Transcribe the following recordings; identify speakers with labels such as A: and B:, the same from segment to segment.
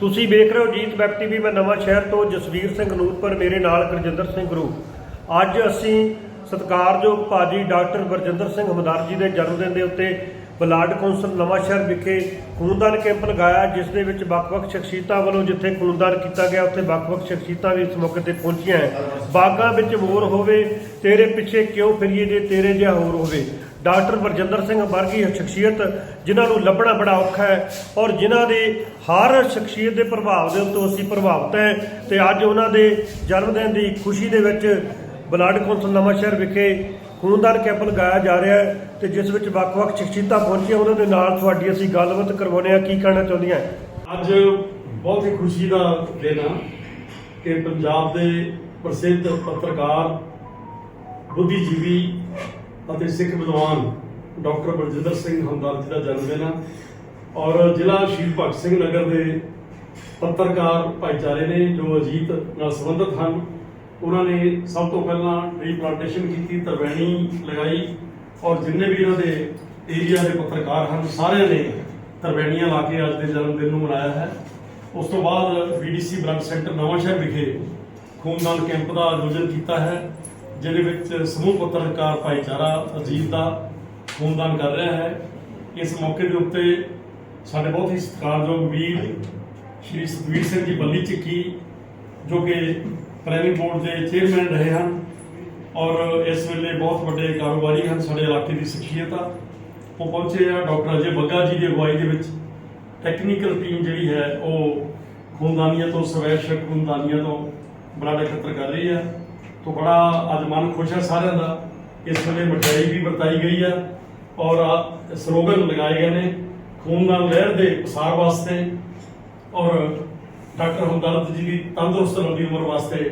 A: ਤੁਸੀਂ ਵੇਖ ਰਹੇ ਹੋ ਜੀਤ ਵੈਬ ਟੀਵੀ, ਮੈਂ ਨਵਾਂ ਸ਼ਹਿਰ ਤੋਂ ਜਸਵੀਰ ਸਿੰਘ ਨੂਰਪੁਰ ਮੇਰੇ ਨਾਲ ਗੁਰਜਿੰਦਰ ਸਿੰਘ ਗੁਰੂ ਅੱਜ ਅਸੀਂ ਸਤਿਕਾਰਯੋਗ ਭਾਜੀ ਡਾਕਟਰ ਗੁਰਜਿੰਦਰ ਸਿੰਘ ਹਮਦਾਰ ਜੀ ਦੇ ਜਨਮ ਦਿਨ ਦੇ ਉੱਤੇ ਬਲਾਡ ਕੌਂਸਲ ਨਵਾਂ ਸ਼ਹਿਰ ਵਿਖੇ ਖੂਨਦਾਨ ਕੈਂਪ ਲਗਾਇਆ, ਜਿਸ ਦੇ ਵਿੱਚ ਵੱਖ-ਵੱਖ ਸ਼ਖਸੀਅਤਾਂ ਵੱਲੋਂ ਜਿੱਥੇ ਖੂਨਦਾਨ ਕੀਤਾ ਗਿਆ, ਉੱਥੇ ਵੱਖ-ਵੱਖ ਸ਼ਖਸੀਅਤਾਂ ਵੀ ਇਸ ਮੌਕੇ ਤੇ ਪਹੁੰਚੀਆਂ ਹੈ। ਬਾਗਾਂ ਵਿੱਚ ਮੋਰ ਹੋਵੇ, ਤੇਰੇ ਪਿੱਛੇ ਕਿਉਂ ਫਿਰੀਏ ਜੇ ਤੇਰੇ ਜਿਹਾ ਹੋਰ ਹੋਵੇ? ਡਾਕਟਰ ਵਰਜਿੰਦਰ ਸਿੰਘ ਵਰਗੀ ਸ਼ਖਸੀਅਤ, ਜਿਨ੍ਹਾਂ ਨੂੰ ਲੱਭਣਾ ਬੜਾ ਔਖਾ ਹੈ ਔਰ ਜਿਨ੍ਹਾਂ ਦੇ ਹਰ ਸ਼ਖਸੀਅਤ ਦੇ ਪ੍ਰਭਾਵ ਦੇ ਉੱਤੋਂ ਅਸੀਂ ਪ੍ਰਭਾਵਿਤ ਹੈ ਤੇ ਅੱਜ ਉਹਨਾਂ ਦੇ ਜਨਮ ਦਿਨ ਦੀ ਖੁਸ਼ੀ ਦੇ ਵਿੱਚ ਬਲੱਡ ਕੌਂਸਲ ਨਵਾਂਸ਼ਹਿਰ ਵਿਖੇ ਖੂਨਦਾਨ ਕੈਂਪ ਲਗਾਇਆ ਜਾ ਰਿਹਾ ਹੈ ਤੇ ਜਿਸ ਵਿੱਚ ਵੱਖ-ਵੱਖ ਸ਼ਖਸੀਅਤਾਂ ਪਹੁੰਚੀਆਂ, ਉਹਨਾਂ ਦੇ ਨਾਲ ਤੁਹਾਡੀ ਅਸੀਂ ਗੱਲਬਾਤ ਕਰਵਾਉਂਦੇ ਹਾਂ। ਕੀ ਕਹਿਣਾ ਚਾਹੁੰਦੀਆਂ ਹੈ?
B: ਅੱਜ ਬਹੁਤ ਹੀ ਖੁਸ਼ੀ ਦਾ ਦਿਨ ਆ ਕਿ ਪੰਜਾਬ ਦੇ ਪ੍ਰਸਿੱਧ ਪੱਤਰਕਾਰ, ਬੁੱਧੀਜੀਵੀ ਅਤੇ ਸਿੱਖ ਵਿਦਵਾਨ ਡਾਕਟਰ ਬਲਜਿੰਦਰ ਸਿੰਘ ਹਮਦਰਦ ਜੀ ਦਾ ਜਨਮ ਦਿਨ ਹੈ ਔਰ ਜ਼ਿਲ੍ਹਾ ਸ਼ਹੀਦ ਭਗਤ ਸਿੰਘ ਨਗਰ ਦੇ ਪੱਤਰਕਾਰ ਭਾਈਚਾਰੇ ਨੇ ਜੋ ਅਜੀਤ ਨਾਲ ਸੰਬੰਧਿਤ ਹਨ, ਉਹਨਾਂ ਨੇ ਸਭ ਤੋਂ ਪਹਿਲਾਂ ਰੀਪਲਾਂਟੇਸ਼ਨ ਕੀਤੀ ਤਰਵੈਣੀ ਲਗਾਈ। ਔਰ ਜਿੰਨੇ ਵੀ ਇਹਨਾਂ ਦੇ ਏਰੀਆ ਦੇ ਪੱਤਰਕਾਰ ਹਨ, ਸਾਰਿਆਂ ਨੇ ਤਰਵੈਣੀਆਂ ਲਾ ਕੇ ਅੱਜ ਦੇ ਜਨਮ ਦਿਨ ਨੂੰ ਮਨਾਇਆ ਹੈ। ਉਸ ਤੋਂ ਬਾਅਦ ਬੀਡੀਸੀ ਬਲੱਡ ਸੈਂਟਰ ਨਵਾਂਸ਼ਹਿਰ ਵਿਖੇ ਖੂਨਦਾਨ ਕੈਂਪ ਦਾ ਆਯੋਜਨ ਕੀਤਾ ਹੈ। ਜਿਹਦੇ ਵਿੱਚ ਸਮੂਹ ਪੱਤਰਕਾਰ ਭਾਈਚਾਰਾ ਅਜੀਤ ਦਾ ਖੂਨਦਾਨ ਕਰ ਰਿਹਾ ਹੈ, ਇਸ ਮੌਕੇ ਦੇ ਉੱਤੇ ਸਾਡੇ ਬਹੁਤ ਹੀ ਸਤਿਕਾਰਯੋਗ ਵੀਰ ਸ਼੍ਰੀ ਸਤਵੀਰ ਸਿੰਘ ਜੀ ਬੱਲੀ ਚੱਕੀ ਜੋ ਕਿ ਪ੍ਰਾਇਮਰੀ ਬੋਰਡ ਦੇ ਚੇਅਰਮੈਨ ਰਹੇ ਹਨ ਔਰ ਇਸ ਵੇਲੇ ਬਹੁਤ ਵੱਡੇ ਕਾਰੋਬਾਰੀ ਹਨ ਸਾਡੇ ਇਲਾਕੇ ਦੀ ਸ਼ਖਸੀਅਤ ਆ। ਉਹ ਪਹੁੰਚੇ ਆ ਡਾਕਟਰ ਅਜੇ ਬੱਗਾ ਜੀ ਦੀ ਅਗਵਾਈ ਦੇ ਵਿੱਚ। ਟੈਕਨੀਕਲ ਟੀਮ ਜਿਹੜੀ ਹੈ, ਉਹ ਖੂਨਦਾਨੀਆਂ ਤੋਂ, ਸਵੈਸ਼ਕ ਖੂਨਦਾਨੀਆਂ ਤੋਂ ਬਲੱਡ ਇਕੱਤਰ ਕਰ ਰਹੀ ਹੈ। ਤੋਂ ਬੜਾ ਅੱਜ ਮਨ ਖੁਸ਼ ਹੈ ਸਾਰਿਆਂ ਦਾ। ਇਸ ਵੇਲੇ ਮਠਿਆਈ ਵੀ ਵਰਤਾਈ ਗਈ ਹੈ ਔਰ ਆ ਸਲੋਗਨ ਲਗਾਏ ਗਏ ਨੇ ਖੂਨ ਨਾਲ ਲਹਿਰ ਦੇ ਪ੍ਰਸਾਰ ਵਾਸਤੇ ਔਰ ਡਾਕਟਰ ਹਮਦਰਦ ਜੀ ਦੀ ਤੰਦਰੁਸਤ ਲੰਬੀ ਉਮਰ ਵਾਸਤੇ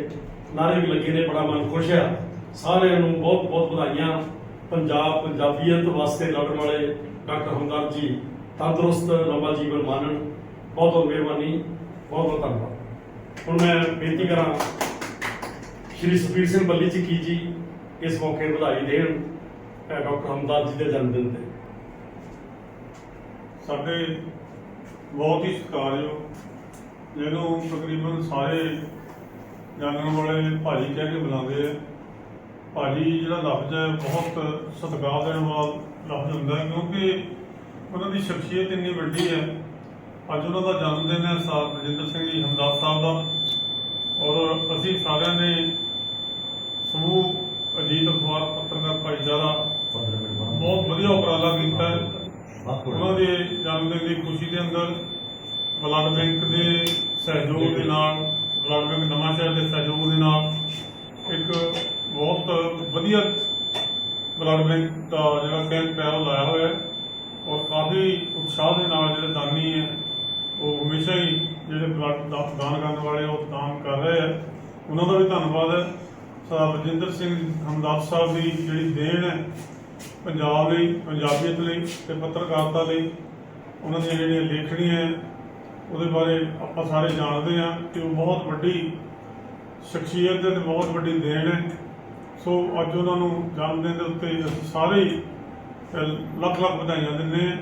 B: ਨਾਰੇ ਵੀ ਲੱਗੇ ਨੇ, ਬੜਾ ਮਨ ਖੁਸ਼ ਆ ਸਾਰਿਆਂ ਨੂੰ ਬਹੁਤ ਬਹੁਤ ਵਧਾਈਆਂ। ਪੰਜਾਬ, ਪੰਜਾਬੀਅਤ ਵਾਸਤੇ ਲੜਨ ਵਾਲੇ ਡਾਕਟਰ ਹਮਦਰਦ ਜੀ, ਤੰਦਰੁਸਤ ਲੰਬਾ ਜੀਵਨ ਮਾਨਣ। ਬਹੁਤ ਬਹੁਤ ਮਿਹਰਬਾਨੀ, ਬਹੁਤ ਬਹੁਤ ਧੰਨਵਾਦ। ਹੁਣ ਮੈਂ ਬੇਨਤੀ ਕਰਾਂ ਸ਼੍ਰੀ ਸੁਖਬੀਰ ਸਿੰਘ ਬੱਲੀ ਜੀ ਕੀ ਜੀ ਇਸ ਮੌਕੇ ਵਧਾਈ ਦੇਣ ਅਹ ਡਾਕਟਰ ਹਮਦਰਦ ਜੀ ਦੇ ਜਨਮ ਦਿਨ ਤੇ।
C: ਸਾਡੇ ਬਹੁਤ ਹੀ ਸਤਿਕਾਰਯੋਗ, ਜਿਹਨੂੰ ਤਕਰੀਬਨ ਸਾਰੇ ਜਾਣਨ ਵਾਲੇ ਭਾਜੀ ਕਹਿ ਕੇ ਬੁਲਾਉਂਦੇ ਆ। ਭਾਜੀ ਜਿਹੜਾ ਲਫ਼ਜ਼ ਹੈ, ਬਹੁਤ ਸਤਿਕਾਰ ਦੇਣ ਵਾਲਾ ਲਫ਼ਜ਼ ਹੁੰਦਾ ਹੈ, ਕਿਉਂਕਿ ਉਹਨਾਂ ਦੀ ਸ਼ਖਸੀਅਤ ਇੰਨੀ ਵੱਡੀ ਹੈ। ਅੱਜ ਉਹਨਾਂ ਦਾ ਜਨਮ ਦਿਨ ਹੈ ਸਾਹਿਬ ਰਜਿੰਦਰ ਸਿੰਘ ਜੀ ਹਮਦਾਸ ਸਾਹਿਬ ਦਾ। ਔਰ ਅਸੀਂ ਸਾਰਿਆਂ ਨੇ ਸਮੂਹ ਅਜੀਤ ਅਖਬਾਰ ਪੱਤਰਕਾਰ ਭਾਈਚਾਰਾ ਬਹੁਤ ਵਧੀਆ ਉਪਰਾਲਾ ਕੀਤਾ ਹੈ। ਉਹਨਾਂ ਦੇ ਜਨਮ ਦਿਨ ਦੀ ਖੁਸ਼ੀ ਦੇ ਅੰਦਰ ਬਲੱਡ ਬੈਂਕ ਦੇ ਸਹਿਯੋਗ ਦੇ ਨਾਲ, ਬਲੱਡ ਬੈਂਕ ਨਵਾਂਸ਼ਹਿਰ ਦੇ ਸਹਿਯੋਗ ਦੇ ਨਾਲ ਇੱਕ ਬਹੁਤ ਵਧੀਆ ਬਲੱਡ ਬੈਂਕ ਦਾ ਜਿਹੜਾ ਕੈਂਪ ਹੈ ਉਹ ਲਾਇਆ ਹੋਇਆ ਹੈ ਔਰ ਕਾਫੀ ਉਤਸ਼ਾਹ ਦੇ ਨਾਲ ਜਿਹੜੇ ਦਾਨੀ ਹੈ, ਉਹ ਹਮੇਸ਼ਾ ਹੀ ਜਿਹੜੇ ਬਲੱਡ ਦਾ ਦਾਨ ਕਰਨ ਵਾਲੇ ਉਹ ਦਾਨ ਕਰ ਰਹੇ ਆ। ਉਹਨਾਂ ਦਾ ਵੀ ਧੰਨਵਾਦ ਹੈ। ਸਰਦਾਰ ਰਜਿੰਦਰ ਸਿੰਘ ਹਮਦਾਸ ਸਾਹਿਬ ਦੀ ਜਿਹੜੀ ਦੇਣ ਹੈ ਪੰਜਾਬ ਲਈ ਪੰਜਾਬੀਅਤ ਲਈ ਤੇ ਪੱਤਰਕਾਰਤਾ ਲਈ ਉਹਨਾਂ ਦੀਆਂ ਜਿਹੜੀਆਂ ਲੇਖਣੀਆਂ ਹੈ, ਉਹਦੇ ਬਾਰੇ ਆਪਾਂ ਸਾਰੇ ਜਾਣਦੇ ਹਾਂ ਕਿ ਉਹ ਬਹੁਤ ਵੱਡੀ ਸ਼ਖਸੀਅਤ ਹੈ ਤੇ ਬਹੁਤ ਵੱਡੀ ਦੇਣ ਹੈ। ਸੋ ਅੱਜ ਉਹਨਾਂ ਨੂੰ ਜਨਮ ਦਿਨ ਦੇ ਉੱਤੇ ਅਸੀਂ ਸਾਰੇ ਹੀ, ਲੱਖ ਲੱਖ ਵਧਾਈਆਂ ਦਿੰਦੇ ਹਾਂ।